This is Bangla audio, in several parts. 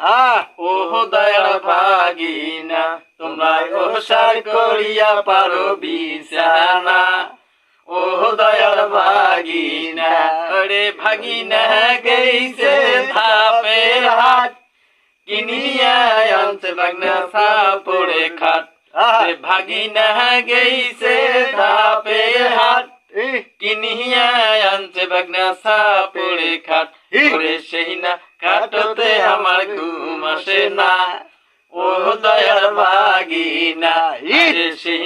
আহ ও দয়ার ভাগিনা তোমরা ওসার করিয়া পারো বিছানা। ও দয়ার ভাগিনা ওরে ভাগিনা গেইছে ধাপের হাট। কিনিয়া আনছে বাগনা সাপড়ে খাট। রে ভাগিনা গেইছে ধাপের হাট। কিনিয়া আনছে বাগনা সাপড়ে খাট। ওরে সেই না কাটতে আমার ঘুম আসে না। ও দয়ার ভাগিনা। আরে সেই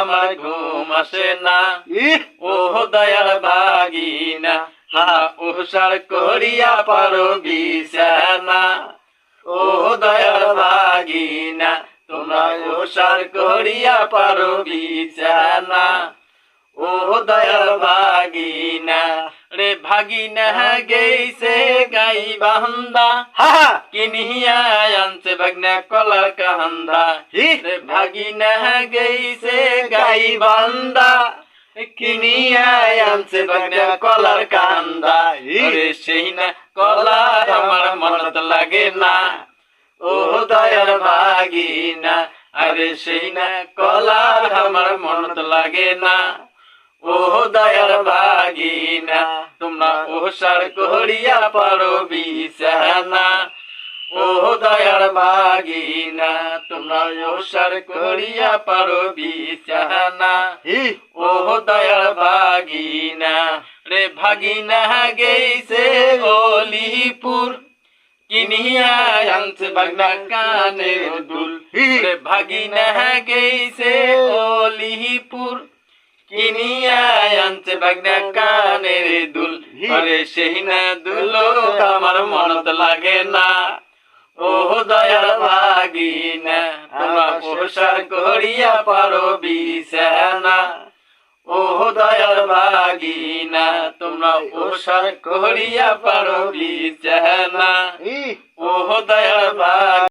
আমার ঘুম আসে না। ও দয়ার ভাগিনা হা ও সার করিয়া পারো বিছানা। ও দয়ার ভাগিনা তোমরা ও সার করিয়া পারো বিছানা। ও দয়ার ভাগিনা রে ভাগিনা গেইছে গাই হা কিনিয়া আনছে বাগনা কলার কান্দা ই রে ভাগিনা গেইছে গাই বান্দা কিনিয়া আনছে বাগনা কলার কান্দা রে সেই না কলার আমার মনত লাগে না। ও দয়ার ভাগিনা আরে সেই না কলার আমার মনত লাগে না। ও দয়ার ভাগিনা। তোমরা ও সার করিয়া পারো বিছানা ও দয়ার ভাগিনা তোমরা ও সার করিয়া পারো বিছানা ও দয়ার ভাগিনা রে ভাগিনা গেইছে অলিপুর কিনিয়া আনছে বাগনা কানের দুল রে ভাগিনা গেইছে অলিপুর কিনিয়া আনছে বাগনা কানের দুল। আরে সেই না দুলো আমার মনত লাগে না। ও দয়ার ভাগিনা তোমরা প্রসার করিয়া পারো বিছানা। ও দয়ার ভাগিনা তোমরা প্রসার করিয়া পারো বিছানা। ও দয়ার ভাগ